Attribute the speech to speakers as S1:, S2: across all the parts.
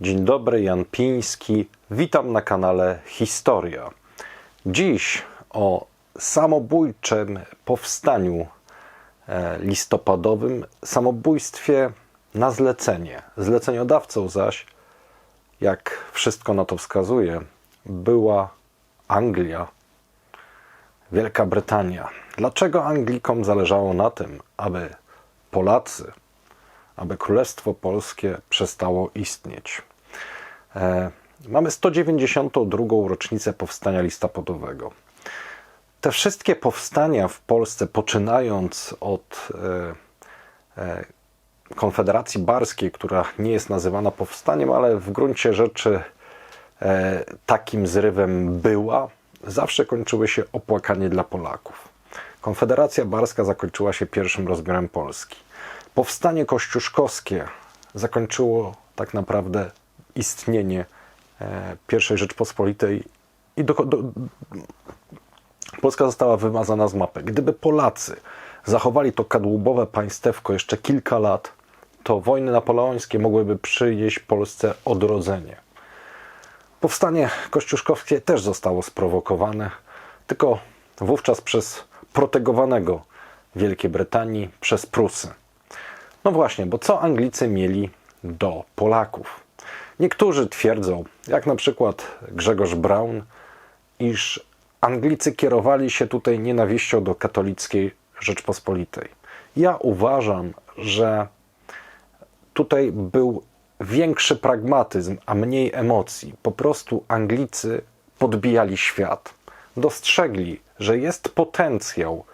S1: Dzień dobry, Jan Piński. Witam na kanale Historia. Dziś o samobójczym powstaniu e, listopadowym, samobójstwie na zlecenie. Zleceniodawcą zaś, jak wszystko na to wskazuje, była Anglia, Wielka Brytania. Dlaczego Anglikom zależało na tym, aby Polacy, aby Królestwo Polskie przestało istnieć? E, mamy 192. rocznicę powstania listopadowego. Te wszystkie powstania w Polsce, poczynając od e, e, Konfederacji Barskiej, która nie jest nazywana powstaniem, ale w gruncie rzeczy takim zrywem była, zawsze kończyły się opłakanie dla Polaków. Konfederacja Barska zakończyła się pierwszym rozbiorem Polski. Powstanie kościuszkowskie zakończyło tak naprawdę istnienie e, I Rzeczpospolitej i do, do, Polska została wymazana z mapy. Gdyby Polacy zachowali to kadłubowe państewko jeszcze kilka lat, to wojny napoleońskie mogłyby przynieść Polsce odrodzenie. Powstanie kościuszkowskie też zostało sprowokowane, tylko wówczas przez protegowanego Wielkiej Brytanii, przez Prusy. No właśnie, bo co Anglicy mieli do Polaków? Niektórzy twierdzą, jak na przykład Grzegorz Braun, iż Anglicy kierowali się tutaj nienawiścią do katolickiej Rzeczpospolitej. Ja uważam, że tutaj był większy pragmatyzm, a mniej emocji. Po prostu Anglicy podbijali świat. Dostrzegli, że jest potencjał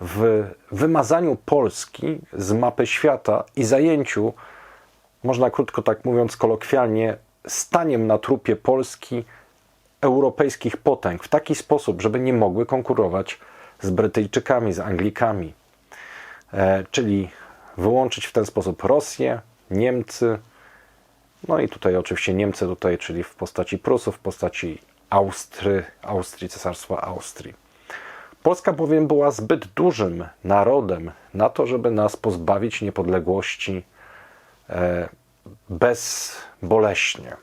S1: w wymazaniu Polski z mapy świata i zajęciu, można krótko tak mówiąc kolokwialnie, staniem na trupie Polski europejskich potęg w taki sposób, żeby nie mogły konkurować z Brytyjczykami, z Anglikami. E, czyli wyłączyć w ten sposób Rosję, Niemcy, no i tutaj oczywiście Niemcy tutaj, czyli w postaci Prusów, w postaci Austrii, Austrii, Cesarstwa Austrii. Polska bowiem była zbyt dużym narodem na to, żeby nas pozbawić niepodległości e, bezboleśnie.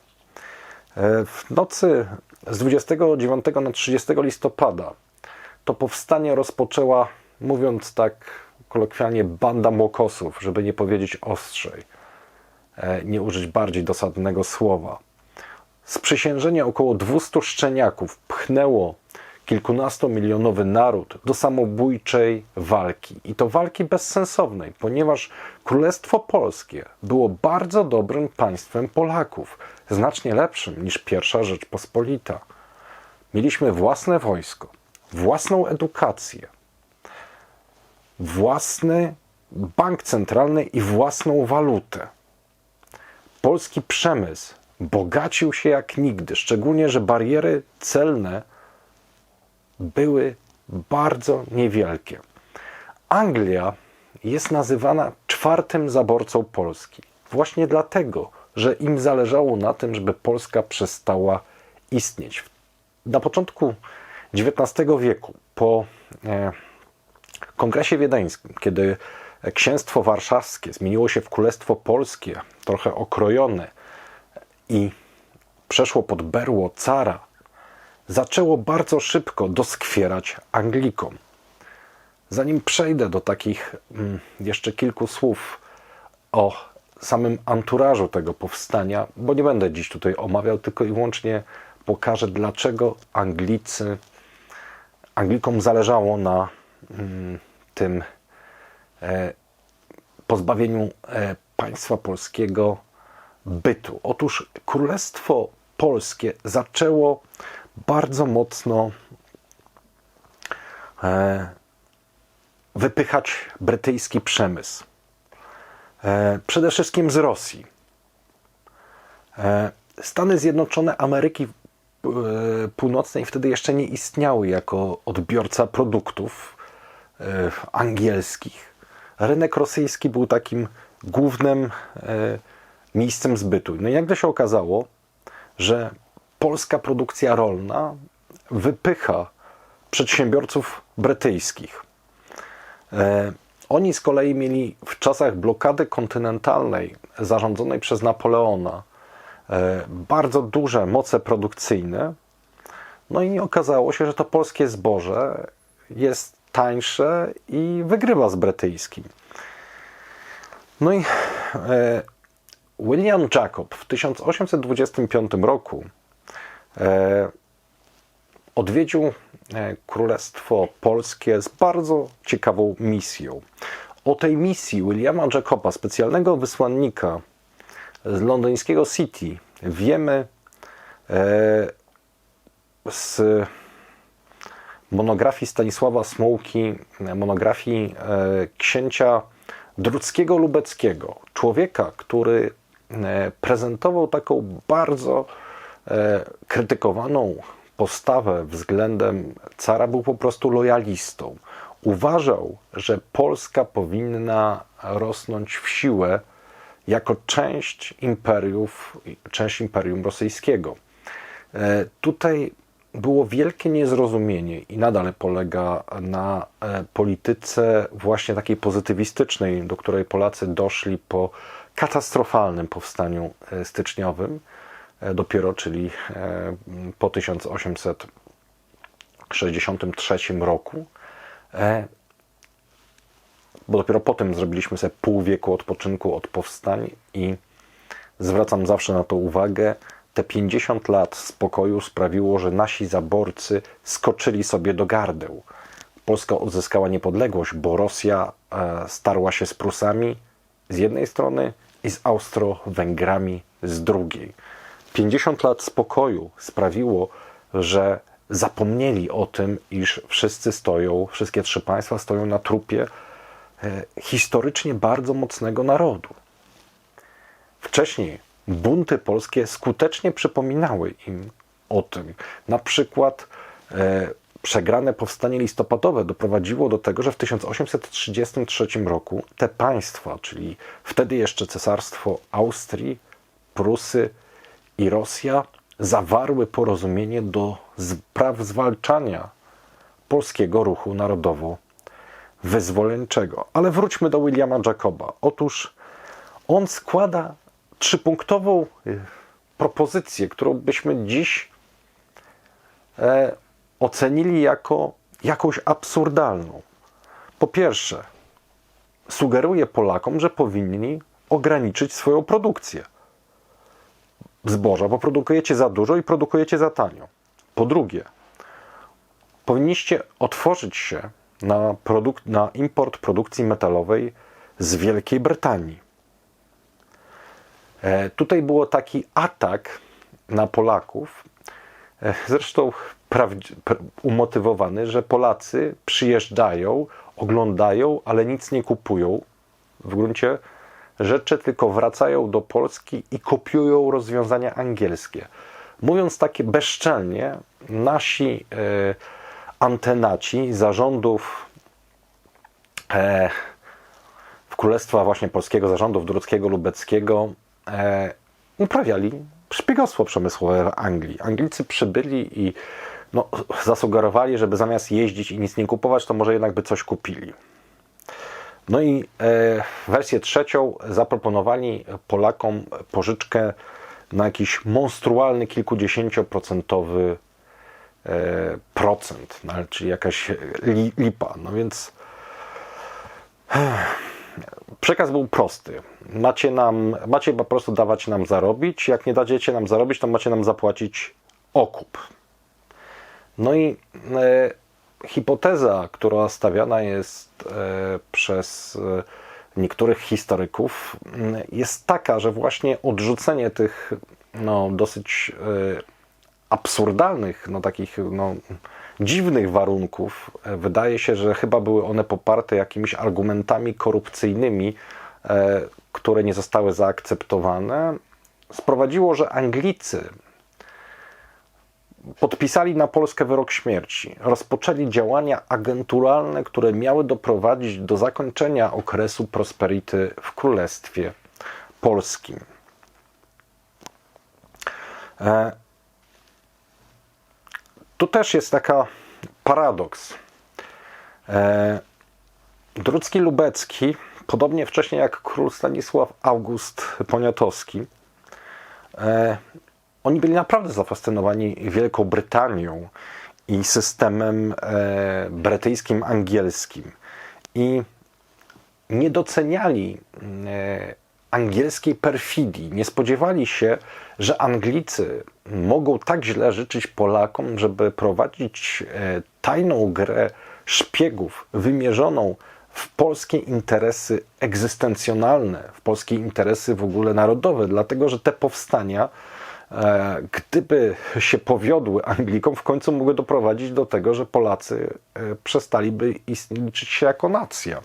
S1: E, w nocy z 29 na 30 listopada to powstanie rozpoczęła, mówiąc tak kolokwialnie, banda młokosów, żeby nie powiedzieć ostrzej, e, nie użyć bardziej dosadnego słowa. Sprzysiężenie około 200 szczeniaków pchnęło kilkunastomilionowy naród do samobójczej walki. I to walki bezsensownej, ponieważ Królestwo Polskie było bardzo dobrym państwem Polaków, znacznie lepszym niż pierwsza Rzeczpospolita. Mieliśmy własne wojsko, własną edukację, własny bank centralny i własną walutę. Polski przemysł bogacił się jak nigdy, szczególnie, że bariery celne były bardzo niewielkie. Anglia jest nazywana czwartym zaborcą Polski. Właśnie dlatego, że im zależało na tym, żeby Polska przestała istnieć. Na początku XIX wieku, po e, Kongresie Wiedeńskim, kiedy Księstwo Warszawskie zmieniło się w Królestwo Polskie, trochę okrojone i przeszło pod berło cara, zaczęło bardzo szybko doskwierać Anglikom. Zanim przejdę do takich mm, jeszcze kilku słów o samym anturażu tego powstania, bo nie będę dziś tutaj omawiał, tylko i wyłącznie pokażę, dlaczego Anglicy, Anglikom zależało na mm, tym e, pozbawieniu e, państwa polskiego bytu. Otóż Królestwo Polskie zaczęło bardzo mocno e, wypychać brytyjski przemysł. E, przede wszystkim z Rosji. E, Stany Zjednoczone Ameryki Północnej wtedy jeszcze nie istniały jako odbiorca produktów angielskich. Rynek rosyjski był takim głównym miejscem zbytu. No i nagle się okazało, że polska produkcja rolna wypycha przedsiębiorców brytyjskich. E, oni z kolei mieli w czasach blokady kontynentalnej zarządzonej przez Napoleona e, bardzo duże moce produkcyjne. No i okazało się, że to polskie zboże jest tańsze i wygrywa z brytyjskim. No i e, William Jacob w 1825 roku odwiedził e, Królestwo Polskie z bardzo ciekawą misją. O tej misji Williama Jacoba, specjalnego wysłannika z londyńskiego City, wiemy e, z monografii Stanisława Smułki, monografii e, księcia Druckiego Lubeckiego, człowieka, który e, prezentował taką bardzo e, krytykowaną postawę względem cara, był po prostu lojalistą. Uważał, że Polska powinna rosnąć w siłę jako część imperiów, część imperium rosyjskiego. E, Tutaj było wielkie niezrozumienie i nadal polega na e, polityce właśnie takiej pozytywistycznej, do której Polacy doszli po katastrofalnym powstaniu e, styczniowym, e, dopiero, czyli e, po 1863 roku. E, Bo dopiero potem zrobiliśmy sobie pół wieku odpoczynku od powstań i zwracam zawsze na to uwagę. Te 50 lat spokoju sprawiło, że nasi zaborcy skoczyli sobie do gardeł. Polska odzyskała niepodległość, bo Rosja e, starła się z Prusami z jednej strony i z Austro-Węgrami z drugiej. 50 lat spokoju sprawiło, że zapomnieli o tym, iż wszyscy stoją, wszystkie trzy państwa stoją na trupie e, historycznie bardzo mocnego narodu. Wcześniej bunty polskie skutecznie przypominały im o tym. Na przykład e, przegrane powstanie listopadowe doprowadziło do tego, że w 1833 roku te państwa, czyli wtedy jeszcze Cesarstwo Austrii, Prusy i Rosja, zawarły porozumienie do spraw zwalczania polskiego ruchu narodowo-wyzwoleńczego. Ale wróćmy do Williama Jacoba. Otóż on składa trzypunktową y, propozycję, którą byśmy dziś e, ocenili jako jakąś absurdalną. Po pierwsze, sugeruje Polakom, że powinni ograniczyć swoją produkcję zboża, bo produkujecie za dużo i produkujecie za tanio. Po drugie, powinniście otworzyć się na, produk- na import produkcji metalowej z Wielkiej Brytanii. E, Tutaj było taki atak na Polaków, e, zresztą prawdzi- pr- umotywowany, że Polacy przyjeżdżają, oglądają, ale nic nie kupują. W gruncie rzeczy tylko wracają do Polski i kopiują rozwiązania angielskie. Mówiąc takie bezczelnie, nasi e, antenaci zarządów e, w Królestwa właśnie Polskiego, zarządów Druckiego Lubeckiego e, uprawiali szpiegostwo przemysłowe w Anglii. Anglicy przybyli i no, zasugerowali, żeby zamiast jeździć i nic nie kupować, to może jednak by coś kupili. No i e, wersję trzecią zaproponowali Polakom pożyczkę na jakiś monstrualny kilkudziesięcioprocentowy e, procent, no, czyli jakaś li, lipa. No więc przekaz był prosty. Macie, nam, macie po prostu dawać nam zarobić. Jak nie dacie nam zarobić, to macie nam zapłacić okup. No i e, hipoteza, która stawiana jest e, przez e, niektórych historyków, m, jest taka, że właśnie odrzucenie tych no, dosyć e, absurdalnych, no, takich no, dziwnych warunków, wydaje się, że chyba były one poparte jakimiś argumentami korupcyjnymi, które nie zostały zaakceptowane, sprowadziło, że Anglicy podpisali na Polskę wyrok śmierci. Rozpoczęli działania agenturalne, które miały doprowadzić do zakończenia okresu prosperity w Królestwie Polskim. E, Tu też jest taka paradoks. E, Drucki Lubecki, podobnie wcześniej jak król Stanisław August Poniatowski, e, oni byli naprawdę zafascynowani Wielką Brytanią i systemem e, brytyjskim, angielskim. I nie doceniali e, angielskiej perfidii. Nie spodziewali się, że Anglicy mogą tak źle życzyć Polakom, żeby prowadzić e, tajną grę szpiegów wymierzoną w polskie interesy egzystencjonalne, w polskie interesy w ogóle narodowe, dlatego że te powstania, gdyby się powiodły Anglikom, w końcu mogły doprowadzić do tego, że Polacy e, przestaliby liczyć się jako nacja.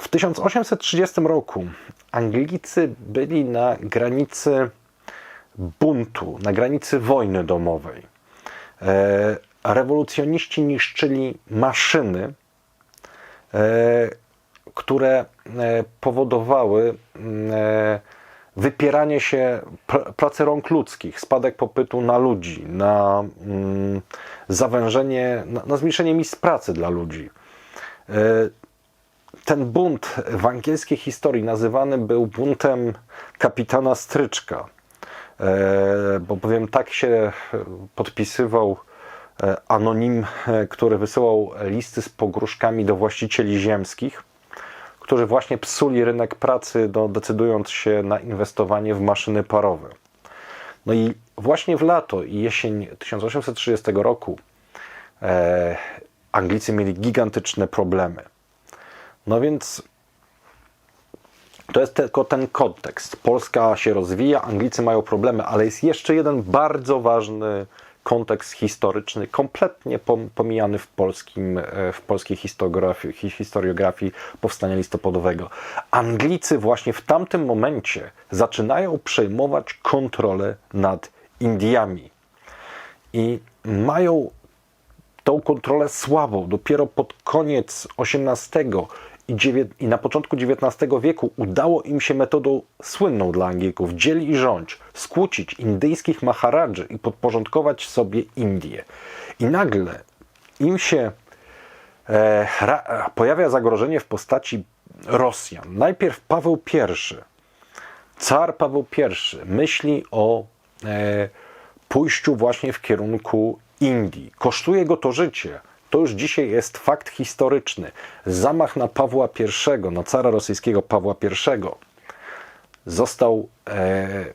S1: W 1830 roku Anglicy byli na granicy buntu, na granicy wojny domowej. E, rewolucjoniści niszczyli maszyny, e, które e, powodowały wypieranie się pracy rąk ludzkich, spadek popytu na ludzi, na mm, zawężenie, na zmniejszenie miejsc pracy dla ludzi. Ten bunt w angielskiej historii nazywany był buntem kapitana Stryczka, e, bo powiem tak się podpisywał e, anonim, e, który wysyłał listy z pogróżkami do właścicieli ziemskich, którzy właśnie psuli rynek pracy, do, decydując się na inwestowanie w maszyny parowe. No i właśnie w lato i jesień 1830 roku e, Anglicy mieli gigantyczne problemy. No więc to jest tylko ten kontekst. Polska się rozwija, Anglicy mają problemy, ale jest jeszcze jeden bardzo ważny kontekst historyczny, kompletnie pomijany w, polskim, e, w polskiej historiografii, historiografii powstania listopadowego. Anglicy właśnie w tamtym momencie zaczynają przejmować kontrolę nad Indiami. I mają tą kontrolę słabą. Dopiero pod koniec XVIII i, na początku XIX wieku udało im się metodą słynną dla Anglików dziel i rządź skłócić indyjskich maharadży i podporządkować sobie Indię. I nagle im się e, pojawia zagrożenie w postaci Rosjan. Najpierw Paweł I, car Paweł I myśli o e, pójściu właśnie w kierunku Indii. Kosztuje go to życie, to już dzisiaj jest fakt historyczny. Zamach na Pawła I, na cara rosyjskiego Pawła I, został e,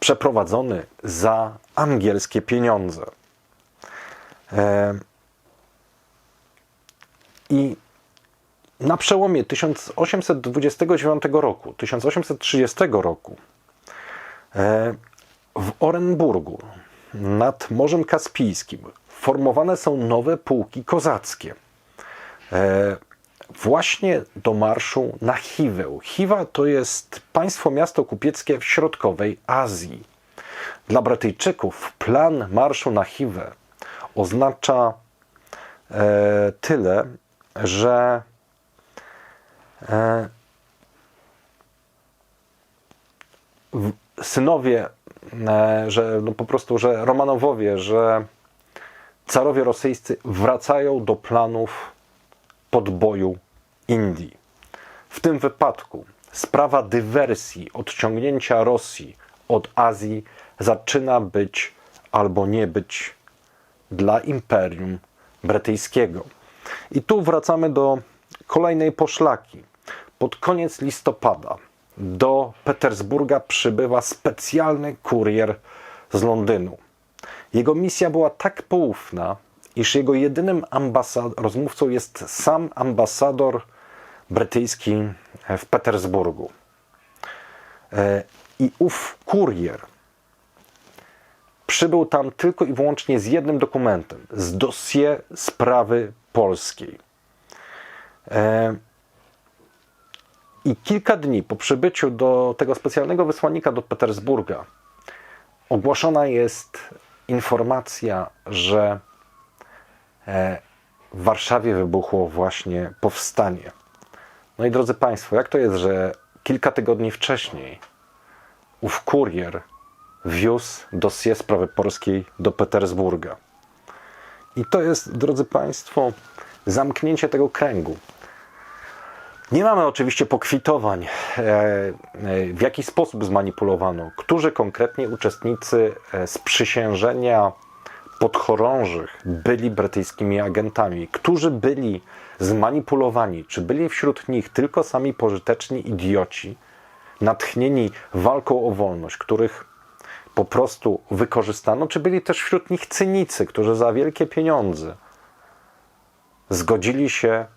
S1: przeprowadzony za angielskie pieniądze. E, I na przełomie 1829 roku, 1830 roku e, w Orenburgu nad Morzem Kaspijskim formowane są nowe pułki kozackie. E, właśnie do marszu na Chiwę. Chiwa to jest państwo miasto kupieckie w środkowej Azji. Dla Brytyjczyków plan marszu na Chiwę oznacza e, tyle, że e, synowie, że no po prostu, że Romanowowie, że carowie rosyjscy wracają do planów podboju Indii. W tym wypadku sprawa dywersji, odciągnięcia Rosji od Azji zaczyna być albo nie być dla imperium brytyjskiego. I tu wracamy do kolejnej poszlaki. Pod koniec listopada do Petersburga przybywa specjalny kurier z Londynu. Jego misja była tak poufna, iż jego jedynym rozmówcą jest sam ambasador brytyjski w Petersburgu. E, I ów kurier przybył tam tylko i wyłącznie z jednym dokumentem, z dossier sprawy polskiej. I kilka dni po przybyciu do tego specjalnego wysłannika do Petersburga ogłoszona jest informacja, że e, w Warszawie wybuchło właśnie powstanie. No i drodzy Państwo, jak to jest, że kilka tygodni wcześniej ów kurier wiózł dossier sprawy polskiej do Petersburga. I to jest, drodzy Państwo, zamknięcie tego kręgu. Nie mamy oczywiście pokwitowań, e, e, w jaki sposób zmanipulowano, którzy konkretnie uczestnicy e, sprzysiężenia podchorążych byli brytyjskimi agentami, którzy byli zmanipulowani, czy byli wśród nich tylko sami pożyteczni idioci, natchnieni walką o wolność, których po prostu wykorzystano, czy byli też wśród nich cynicy, którzy za wielkie pieniądze zgodzili się e,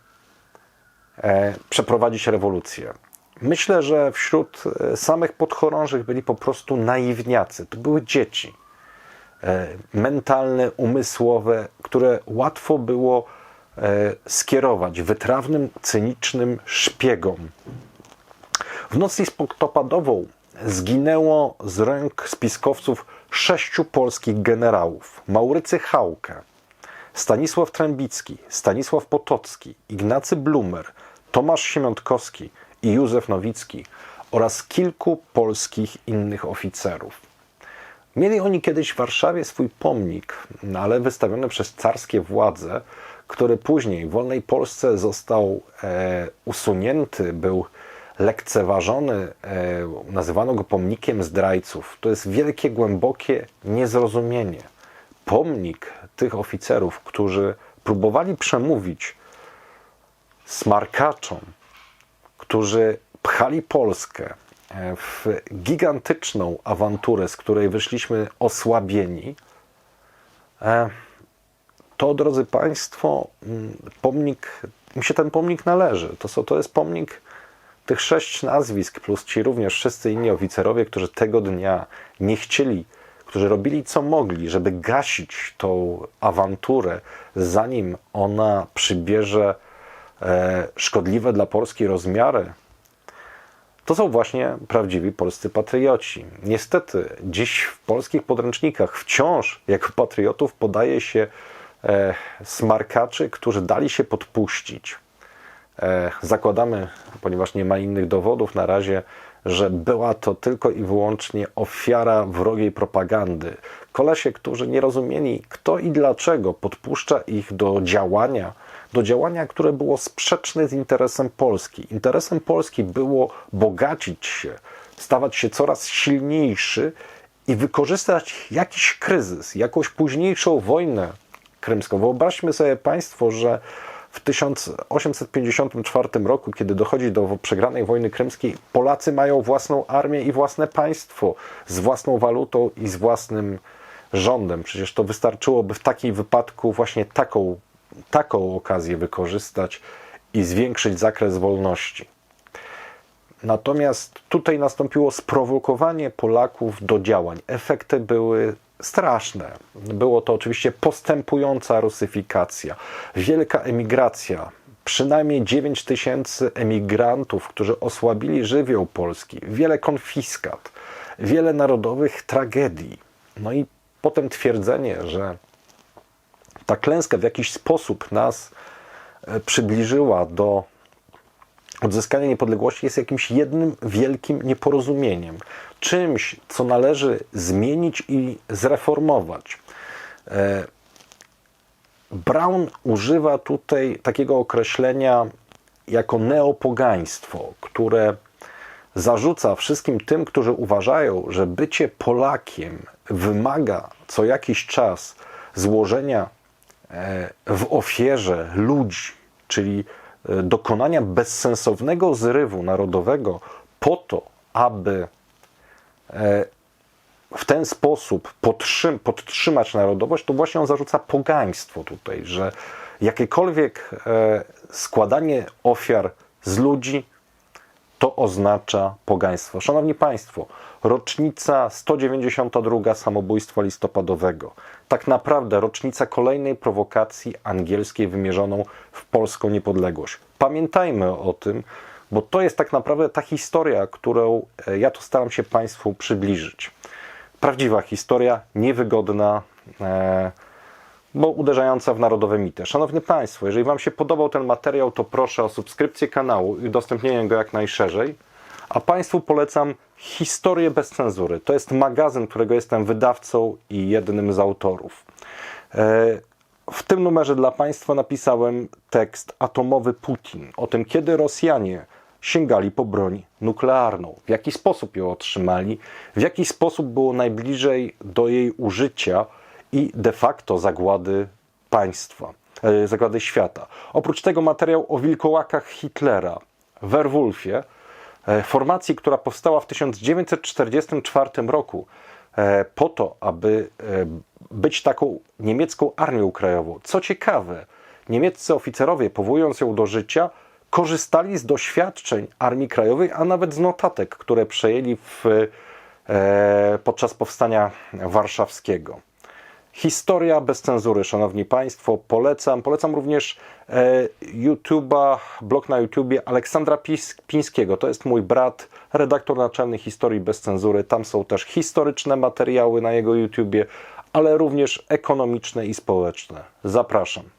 S1: przeprowadzić rewolucję. Myślę, że wśród e, samych podchorążych byli po prostu naiwniacy. To były dzieci e, mentalne, umysłowe, które łatwo było e, skierować wytrawnym, cynicznym szpiegom. W noc listopadową zginęło z rąk spiskowców sześciu polskich generałów. Maurycy Hałkę, Stanisław Trębicki, Stanisław Potocki, Ignacy Blumer, Tomasz Siemiątkowski i Józef Nowicki oraz kilku polskich innych oficerów. Mieli oni kiedyś w Warszawie swój pomnik, no ale wystawiony przez carskie władze, który później w wolnej Polsce został e, usunięty, był lekceważony, e, nazywano go pomnikiem zdrajców. To jest wielkie, głębokie niezrozumienie. Pomnik tych oficerów, którzy próbowali przemówić smarkaczom, którzy pchali Polskę e, w gigantyczną awanturę, z której wyszliśmy osłabieni, e, to, drodzy Państwo, mm, pomnik, mi się ten pomnik należy. To, to jest pomnik tych sześć nazwisk, plus ci również wszyscy inni oficerowie, którzy tego dnia nie chcieli, którzy robili co mogli, żeby gasić tą awanturę, zanim ona przybierze szkodliwe dla Polski rozmiary, to są właśnie prawdziwi polscy patrioci. Niestety, dziś w polskich podręcznikach wciąż jako patriotów podaje się e, smarkaczy, którzy dali się podpuścić. E, zakładamy, ponieważ nie ma innych dowodów na razie, że była to tylko i wyłącznie ofiara wrogiej propagandy. Kolesie, którzy nie rozumieli, kto i dlaczego podpuszcza ich do działania, do działania, które było sprzeczne z interesem Polski. Interesem Polski było bogacić się, stawać się coraz silniejszy i wykorzystać jakiś kryzys, jakąś późniejszą wojnę krymską. Wyobraźmy sobie Państwo, że w 1854 roku, kiedy dochodzi do przegranej wojny krymskiej, Polacy mają własną armię i własne państwo z własną walutą i z własnym rządem. Przecież to wystarczyłoby w takim wypadku właśnie taką, taką okazję wykorzystać i zwiększyć zakres wolności. Natomiast tutaj nastąpiło sprowokowanie Polaków do działań. Efekty były straszne. Było to oczywiście postępująca rusyfikacja, wielka emigracja. Przynajmniej 9 tysięcy emigrantów, którzy osłabili żywioł Polski, wiele konfiskat, wiele narodowych tragedii. No i potem twierdzenie, że ta klęska w jakiś sposób nas e, przybliżyła do odzyskania niepodległości jest jakimś jednym wielkim nieporozumieniem. Czymś, co należy zmienić i zreformować. E, Brown używa tutaj takiego określenia jako neopogaństwo, które zarzuca wszystkim tym, którzy uważają, że bycie Polakiem wymaga co jakiś czas złożenia w ofierze ludzi, czyli e, dokonania bezsensownego zrywu narodowego po to, aby e, w ten sposób podtrzym, podtrzymać narodowość, to właśnie on zarzuca pogaństwo tutaj, że jakiekolwiek składanie ofiar z ludzi to oznacza pogaństwo. Szanowni Państwo, rocznica 192 samobójstwa listopadowego. Tak naprawdę rocznica kolejnej prowokacji angielskiej wymierzoną w polską niepodległość. Pamiętajmy o tym, bo to jest tak naprawdę ta historia, którą e, ja tu staram się Państwu przybliżyć. Prawdziwa historia, niewygodna. E, bo uderzająca w narodowe mity. Szanowni Państwo, jeżeli Wam się podobał ten materiał, to proszę o subskrypcję kanału i udostępnienie go jak najszerzej. A Państwu polecam Historię bez cenzury. To jest magazyn, którego jestem wydawcą i jednym z autorów. E, W tym numerze dla Państwa napisałem tekst Atomowy Putin o tym, kiedy Rosjanie sięgali po broń nuklearną, w jaki sposób ją otrzymali, w jaki sposób było najbliżej do jej użycia i de facto zagłady państwa, e, zagłady świata. Oprócz tego materiał o wilkołakach Hitlera, Werwolfie, e, formacji, która powstała w 1944 roku e, po to, aby być taką niemiecką armią krajową. Co ciekawe, niemieccy oficerowie, powołując ją do życia, korzystali z doświadczeń Armii Krajowej, a nawet z notatek, które przejęli w, podczas powstania warszawskiego. Historia bez cenzury, szanowni państwo, polecam. Polecam również e, YouTube'a, blog na YouTubie Aleksandra Pińskiego. To jest mój brat, redaktor naczelny Historii bez cenzury. Tam są też historyczne materiały na jego YouTubie, ale również ekonomiczne i społeczne. Zapraszam.